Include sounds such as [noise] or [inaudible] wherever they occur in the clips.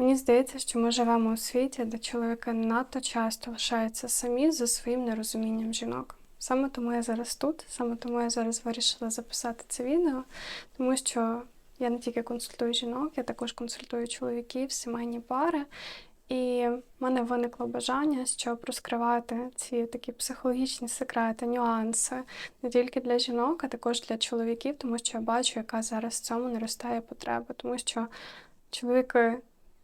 Мені здається, що ми живемо у світі, де чоловіки надто часто лишаються самі за своїм нерозумінням жінок. Саме тому я зараз тут, саме тому я зараз вирішила записати це відео, тому що я не тільки консультую жінок, я також консультую чоловіків, сімейні пари. І в мене виникло бажання, щоб розкривати ці такі психологічні секрети, нюанси не тільки для жінок, а також для чоловіків, тому що я бачу, яка зараз в цьому наростає потреба, тому що чоловіки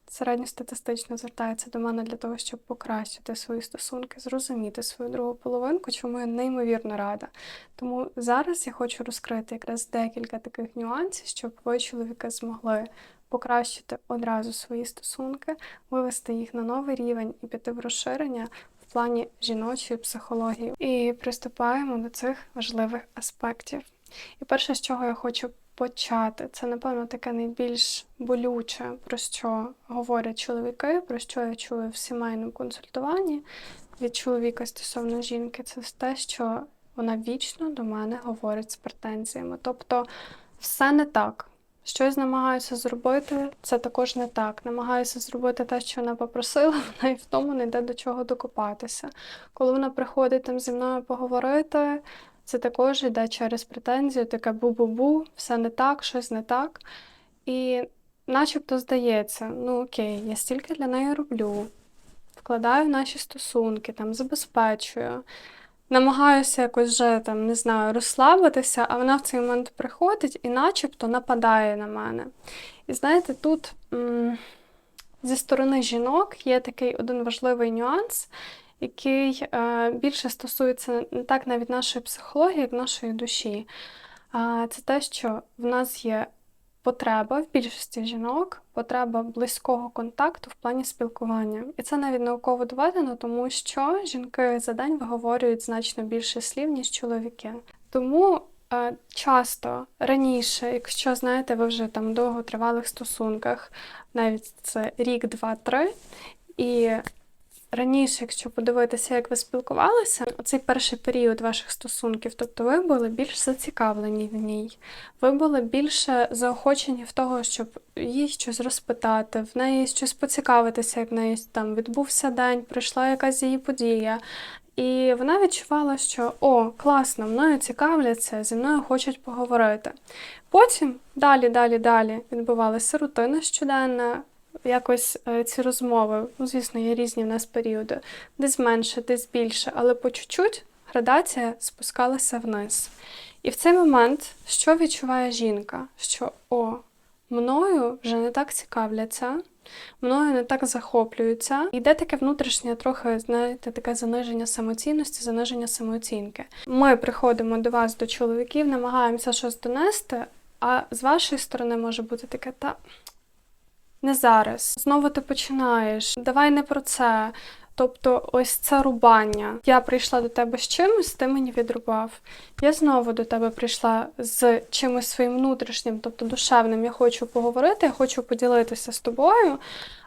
середньостатистично звертаються до мене для того, щоб покращити свої стосунки, зрозуміти свою другу половинку, чому я неймовірно рада. Тому зараз я хочу розкрити якраз декілька таких нюансів, щоб ви, чоловіки, змогли покращити одразу свої стосунки, вивести їх на новий рівень і піти в розширення в плані жіночої психології. І приступаємо до цих важливих аспектів. І перше, з чого я хочу почати, це, напевно, таке найбільш болюче, про що говорять чоловіки, про що я чую в сімейному консультуванні від чоловіка стосовно жінки, це те, що вона вічно до мене говорить з претензіями. Тобто все не так. Щось намагаюся зробити, це також не так. Намагаюся зробити те, що вона попросила, [laughs] вона і в тому не йде до чого докопатися. Коли вона приходить там зі мною поговорити, це також йде через претензію, таке бу-бу-бу, все не так, щось не так. І начебто здається, ну окей, я стільки для неї роблю, вкладаю наші стосунки, там забезпечую намагаюся якось вже там, не знаю, розслабитися, а вона в цей момент приходить і начебто нападає на мене. І знаєте, тут м зі сторони жінок є такий один важливий нюанс, який е більше стосується не так навіть нашої психології, як нашої душі. Це те, що в нас є потреба в більшості жінок, потреба близького контакту в плані спілкування. І це навіть науково доведено, тому що жінки за день виговорюють значно більше слів, ніж чоловіки. Тому е, часто раніше, якщо знаєте, ви вже там довго тривалих стосунках, навіть це рік, два, три, і Раніше, якщо подивитися, як ви спілкувалися, оцей перший період ваших стосунків, тобто ви були більш зацікавлені в ній, ви були більше заохочені в того, щоб їй щось розпитати, в неї щось поцікавитися, як в неї там відбувся день, прийшла якась її подія. І вона відчувала, що о, класно, мною цікавляться, зі мною хочуть поговорити. Потім далі, далі, далі відбувалася рутина щоденна, якось е, ці розмови, ну, звісно, є різні в нас періоди, десь менше, десь більше, але по чуть-чуть градація спускалася вниз. І в цей момент, що відчуває жінка? Що о, мною вже не так цікавляться, мною не так захоплюються. Йде таке внутрішнє, трохи, знаєте, таке заниження самоцінності, заниження самооцінки. Ми приходимо до вас, до чоловіків, намагаємося щось донести, а з вашої сторони може бути таке, та не зараз. Знову ти починаєш. Давай не про це. Тобто, ось це рубання. Я прийшла до тебе з чимось, ти мені відрубав. Я знову до тебе прийшла з чимось своїм внутрішнім, тобто душевним. Я хочу поговорити, я хочу поділитися з тобою,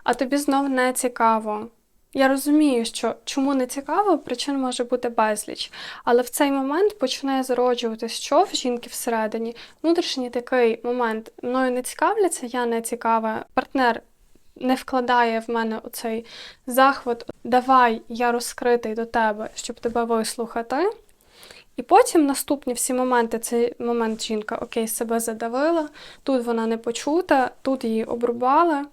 а тобі знову не цікаво. Я розумію, що чому не цікаво, причин може бути безліч. Але в цей момент починає зароджуватися, що в жінки всередині. Внутрішній такий момент мною не цікавляться, я не цікава. Партнер не вкладає в мене оцей захват. Давай, я розкритий до тебе, щоб тебе вислухати. І потім наступні всі моменти, цей момент жінка окей, себе задавила, тут вона не почута, тут її обрубали.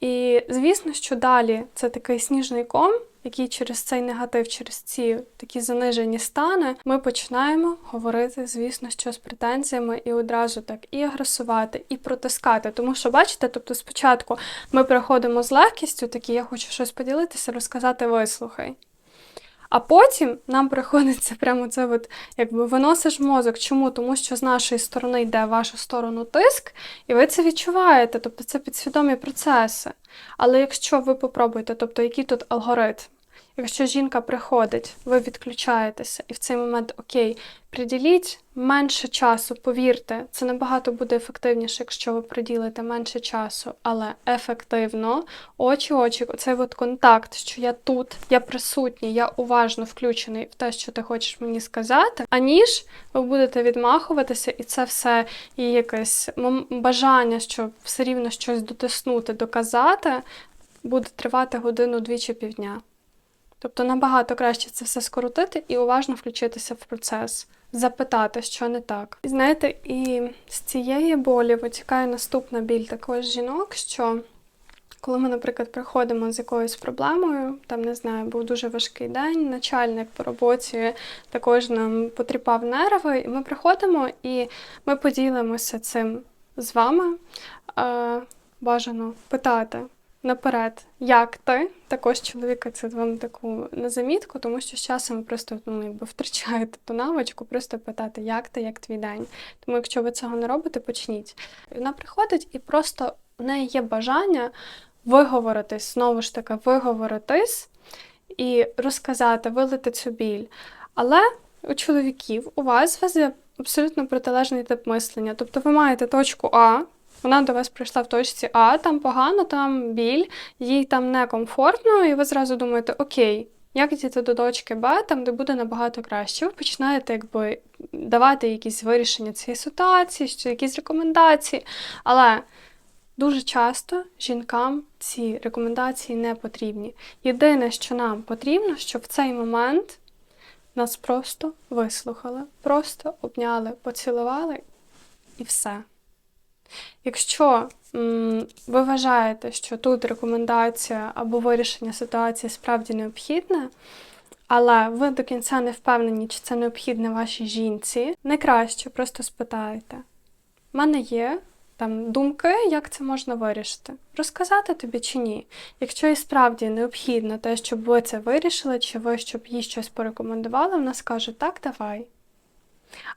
І звісно, що далі це такий сніжний ком, який через цей негатив, через ці такі занижені стани, ми починаємо говорити, звісно, що з претензіями, і одразу так і агресувати, і протискати. Тому що, бачите, тобто спочатку ми приходимо з легкістю, такі я хочу щось поділитися, розказати, вислухай. А потім нам приходиться прямо це от, якби виносиш мозок. Чому? Тому що з нашої сторони йде в вашу сторону тиск, і ви це відчуваєте, тобто це підсвідомі процеси. Але якщо ви попробуєте, тобто який тут алгоритм? Якщо жінка приходить, ви відключаєтеся, і в цей момент окей, приділіть менше часу, повірте, це набагато буде ефективніше, якщо ви приділите менше часу, але ефективно, очі, очі, оцей от контакт, що я тут, я присутній, я уважно включений в те, що ти хочеш мені сказати, аніж ви будете відмахуватися, і це все і якесь бажання, щоб все рівно щось дотиснути, доказати, буде тривати годину-дві чи півдня. Тобто набагато краще це все скоротити і уважно включитися в процес, запитати, що не так. І знаєте, і з цієї болі витікає наступна біль також жінок, що коли ми, наприклад, приходимо з якоюсь проблемою, там не знаю, був дуже важкий день, начальник по роботі також нам потріпав нерви, і ми приходимо і ми поділимося цим з вами. Е, бажано питати наперед, як ти. Також чоловіка це вам таку на замітку, тому що з часом ви просто ну, якби втрачаєте ту навичку, просто питати, як ти, як твій день. Тому якщо ви цього не робите, почніть. Вона приходить і просто в неї є бажання виговоритись, знову ж таки, виговоритись і розказати, вилити цю біль. Але у чоловіків у вас везе абсолютно протилежний тип мислення. Тобто ви маєте точку А, вона до вас прийшла в точці А, там погано, там біль, їй там некомфортно, і ви зразу думаєте, окей, як дійти до точки Б, там, де буде набагато краще. Ви починаєте якби давати якісь вирішення цієї ситуації, що якісь рекомендації. Але дуже часто жінкам ці рекомендації не потрібні. Єдине, що нам потрібно, щоб в цей момент нас просто вислухали, просто обняли, поцілували і все. Якщо ви вважаєте, що тут рекомендація або вирішення ситуації справді необхідне, але ви до кінця не впевнені, чи це необхідне вашій жінці, найкраще просто спитайте. У мене є там думки, як це можна вирішити. Розказати тобі чи ні. Якщо і справді необхідно те, щоб ви це вирішили, чи ви щоб їй щось порекомендували, вона скаже так, давай.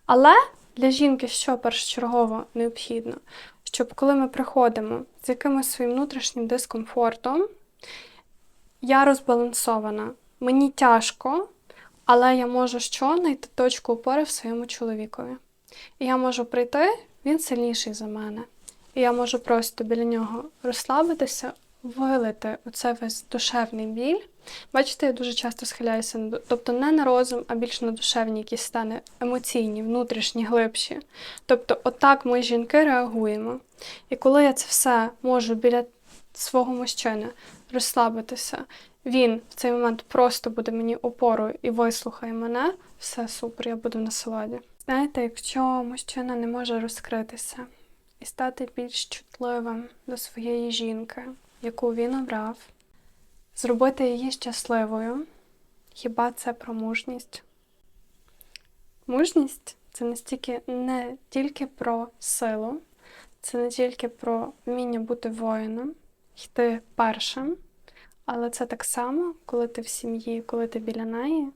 Але для жінки що першочергово необхідно? Щоб коли ми приходимо з якимось своїм внутрішнім дискомфортом, я розбалансована, мені тяжко, але я можу що знайти точку опори в своєму чоловікові. І я можу прийти, він сильніший за мене. І я можу просто біля нього розслабитися, вилити оце весь душевний біль. Бачите, я дуже часто схиляюся на тобто не на розум, а більш на душевні якісь стани емоційні, внутрішні, глибші. Тобто, отак ми, жінки, реагуємо. І коли я це все можу біля свого мужчини розслабитися, він в цей момент просто буде мені опорою і вислухає мене, все супер, я буду на насолоді. Знаєте, якщо мужчина не може розкритися і стати більш чутливим до своєї жінки, яку він обрав, зробити її щасливою, хіба це про мужність? Мужність це не стільки не тільки про силу, це не тільки про вміння бути воїном, йти першим, але це так само, коли ти в сім'ї, коли ти біля неї,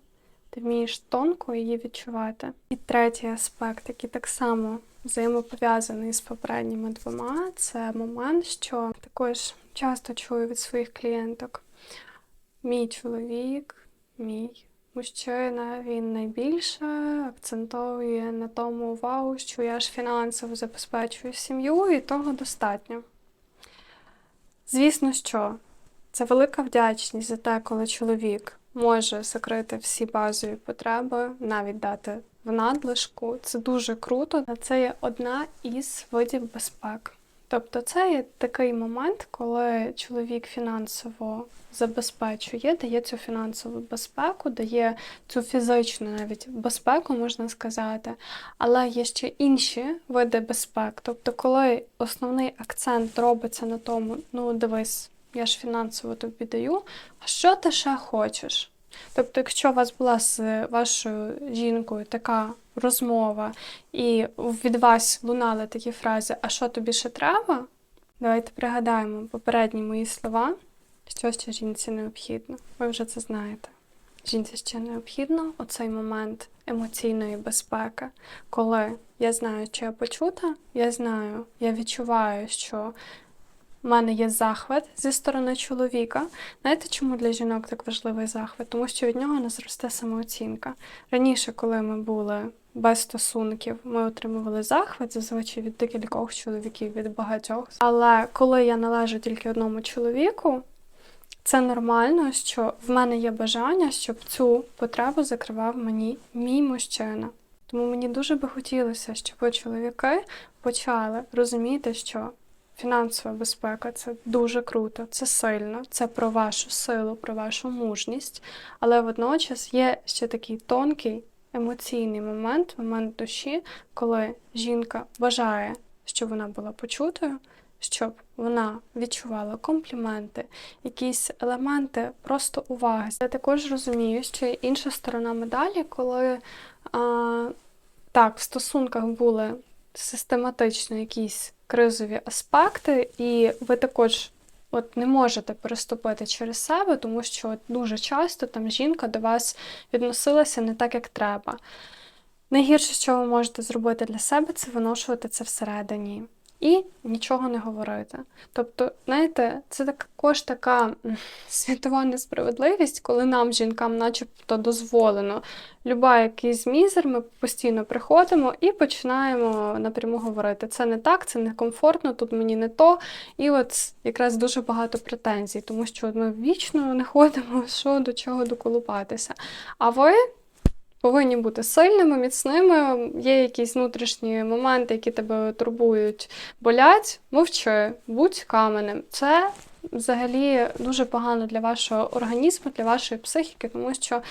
ти вмієш тонко її відчувати. І третій аспект, який так само взаємопов'язаний з попередніми двома, це момент, що також часто чую від своїх клієнток. Мій чоловік, мій мужчина, він найбільше акцентує на тому увагу, що я ж фінансово забезпечую сім'ю, і того достатньо. Звісно, що це велика вдячність за те, коли чоловік може закрити всі базові потреби, навіть дати в надлишку. Це дуже круто. Це є одна із видів безпеки. Тобто це є такий момент, коли чоловік фінансово забезпечує, дає цю фінансову безпеку, дає цю фізичну навіть безпеку, можна сказати. Але є ще інші види безпек. Тобто, коли основний акцент робиться на тому, ну дивись, я ж фінансово тобі даю, а що ти ще хочеш? Тобто, якщо у вас була з вашою жінкою така розмова, і від вас лунали такі фрази, а що тобі ще треба? Давайте пригадаємо попередні мої слова, що ще жінці необхідно. Ви вже це знаєте. Жінці ще необхідно оцей момент емоційної безпеки, коли я знаю, що я почута, я знаю, я відчуваю, що в мене є захват зі сторони чоловіка. Знаєте, чому для жінок так важливий захват? Тому що від нього не зросте самооцінка. Раніше, коли ми були без стосунків, ми отримували захват зазвичай від декількох чоловіків, від багатьох. Але коли я належу тільки одному чоловіку, це нормально, що в мене є бажання, щоб цю потребу закривав мені мій мужчина. Тому мені дуже би хотілося, щоб ви, чоловіки почали розуміти, що фінансова безпека це дуже круто, це сильно, це про вашу силу, про вашу мужність. Але водночас є ще такий тонкий емоційний момент, момент душі, коли жінка бажає, щоб вона була почутою, щоб вона відчувала компліменти, якісь елементи просто уваги. Я також розумію, що інша сторона медалі, коли а, так, в стосунках були систематично якісь кризові аспекти, і ви також от не можете переступити через себе, тому що от дуже часто там жінка до вас відносилася не так, як треба. Найгірше, що ви можете зробити для себе, це виношувати це всередині і нічого не говорити. Тобто, знаєте, це також така [laughs] світова несправедливість, коли нам, жінкам, начебто, дозволено. Люба якийсь мізер, ми постійно приходимо і починаємо напряму говорити: це не так, це не комфортно, тут мені не то. І от якраз дуже багато претензій, тому що ми вічно не ходимо, [laughs] що до чого доколупатися. А ви повинні бути сильними, міцними. Є якісь внутрішні моменти, які тебе турбують, болять, мовчи, будь каменем. Це взагалі дуже погано для вашого організму, для вашої психіки, тому що.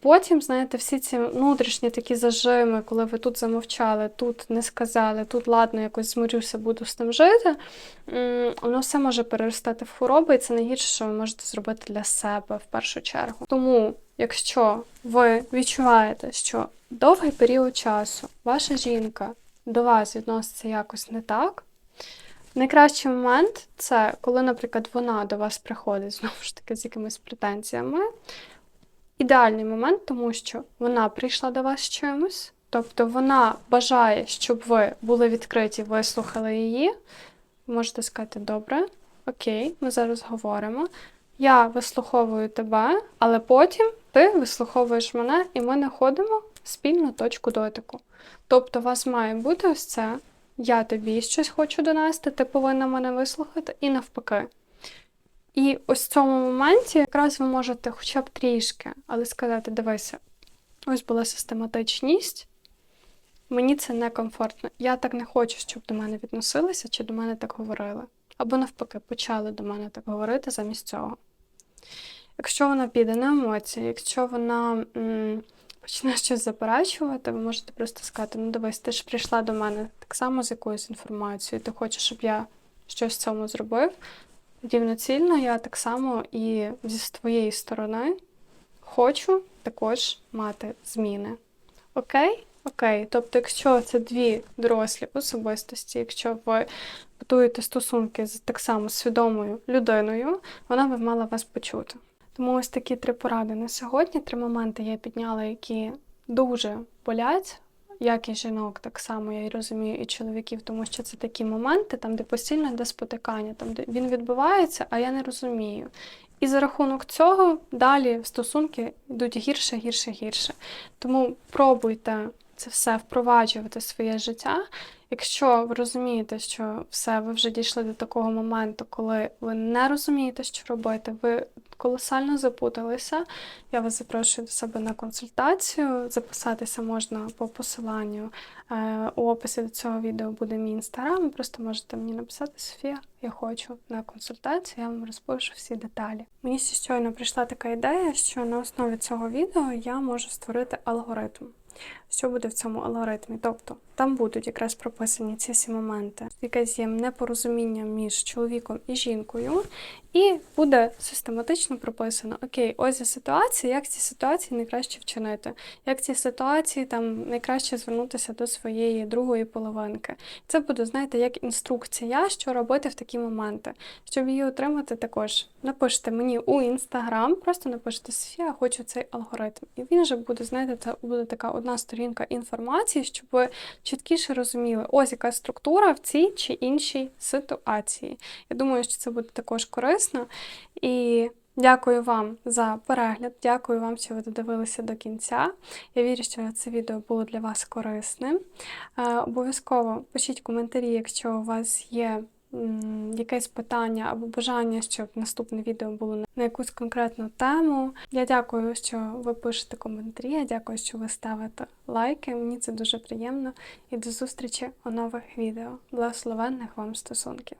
Потім, знаєте, всі ці внутрішні такі зажими, коли ви тут замовчали, тут не сказали, тут ладно, якось змирюся, буду з тим жити, воно все може переростати в хвороби, і це найгірше, що ви можете зробити для себе в першу чергу. Тому, якщо ви відчуваєте, що довгий період часу ваша жінка до вас відноситься якось не так, найкращий момент це коли, наприклад, вона до вас приходить знову ж таки з якимись претензіями ідеальний момент, тому що вона прийшла до вас з чимось, тобто вона бажає, щоб ви були відкриті, вислухали її. Можете сказати, добре, окей, ми зараз говоримо. Я вислуховую тебе, але потім ти вислуховуєш мене, і ми знаходимо спільну точку дотику. Тобто, у вас має бути ось це. Я тобі щось хочу донести, ти повинна мене вислухати, і навпаки. І ось в цьому моменті якраз ви можете хоча б трішки, але сказати, дивися, ось була систематичність, мені це некомфортно. Я так не хочу, щоб до мене відносилися чи до мене так говорили. Або навпаки, почали до мене так говорити замість цього. Якщо вона піде на емоції, якщо вона м, почне щось заперечувати, ви можете просто сказати: ну дивись, ти ж прийшла до мене так само з якоюсь інформацією, ти хочеш, щоб я щось в цьому зробив. Рівноцільно я так само і зі твоєї сторони хочу також мати зміни. Окей? Окей. Тобто, якщо це дві дорослі особистості, якщо ви будуєте стосунки з так само свідомою людиною, вона би мала вас почути. Тому ось такі три поради на сьогодні. Три моменти я підняла, які дуже болять як і жінок, так само я розумію, і чоловіків, тому що це такі моменти, там, де постійно йде спотикання, там де він відбувається, а я не розумію. І за рахунок цього далі стосунки йдуть гірше, гірше, гірше. Тому пробуйте це все впроваджувати в своє життя. Якщо ви розумієте, що все, ви вже дійшли до такого моменту, коли ви не розумієте, що робити, ви колосально запуталися, я вас запрошую до себе на консультацію. Записатися можна по посиланню. Е, у описі до цього відео буде мій інстаграм. Просто можете мені написати Софія, я хочу на консультацію, я вам розпишу всі деталі. Мені щойно прийшла така ідея, що на основі цього відео я можу створити алгоритм. Що буде в цьому алгоритмі? Тобто там будуть якраз прописані ці всі моменти, якесь є непорозуміння між чоловіком і жінкою, і буде систематично прописано: Окей, ось за ситуація, як ці ситуації найкраще вчинити, як ці ситуації там найкраще звернутися до своєї другої половинки. Це буде, знаєте, як інструкція, що робити в такі моменти. Щоб її отримати, також напишите мені у інстаграм, просто напишите Софія, хочу цей алгоритм. І він же буде, знаєте, це буде така одна сторінка сторінка інформації, щоб ви чіткіше розуміли, ось яка структура в цій чи іншій ситуації. Я думаю, що це буде також корисно. І дякую вам за перегляд, дякую вам, що ви додивилися до кінця. Я вірю, що це відео було для вас корисним. Е, Обов'язково пишіть коментарі, якщо у вас є якесь питання або бажання, щоб наступне відео було на- якусь конкретну тему. Я дякую, що ви пишете коментарі. Я дякую, що ви ставите лайки. Мені це дуже приємно. І до зустрічі у нових відео. Благословенних вам стосунків!